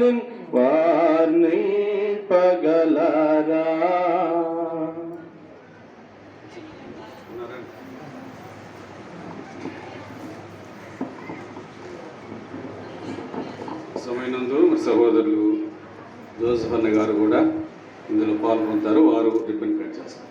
వారిని వారిని పగలారా. సహోదరులు జోసఫ్ అన్న గారు కూడా ఇందులో పాల్గొంటారు. వారు రిబ్బన్ కట్ చేస్తారు.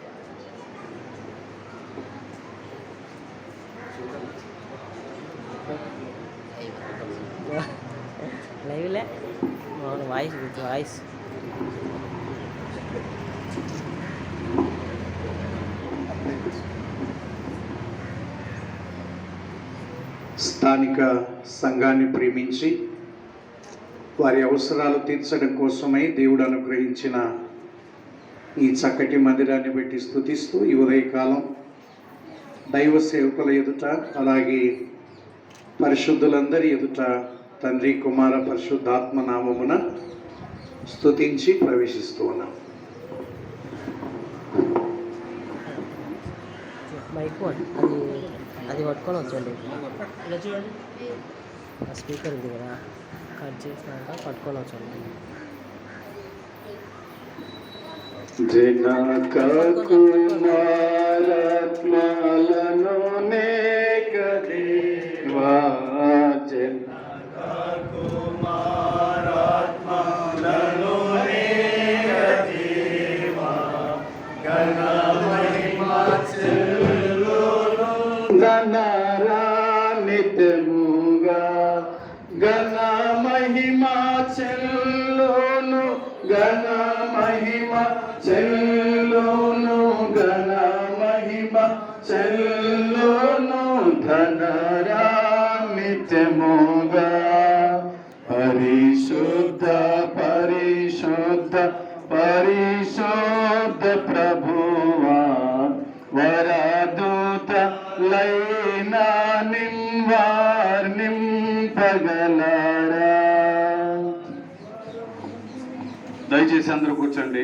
అవును వాయిస్ విత్ వాయిస్ స్థానిక సంఘాన్ని ప్రేమించి వారి అవసరాలు తీర్చడం కోసమై దేవుడు అనుగ్రహించిన ఈ చక్కటి మందిరాన్ని పెట్టి స్థుతిస్తూ ఈ ఉదయకాలం దైవ సేవకుల ఎదుట అలాగే పరిశుద్ధులందరి ఎదుట తండ్రి కుమార పరిశుద్ధాత్మ నామమున స్తుతించి ప్రవేశిస్తూ ఉన్నాం. మైక్ అది అది పట్టుకొని వచ్చండి. ఆ స్పీకర్ ఉంది కదా కట్ చేసినాక పట్టుకొని వచ్చండి. జనక కుమారత్మలను నిత్యముగా గణ మహిమా చెల్లోను గణ మహిమ చెల్లోను గణ మహిమ చెల్లోను ధనరా నిత్యముగా పరిశుద్ధ పరిశుద్ధ పరిశుద్ధ ప్ర లైనా నింవార్ నింపగలరా దయచేసి అందరూ కూర్చోండి.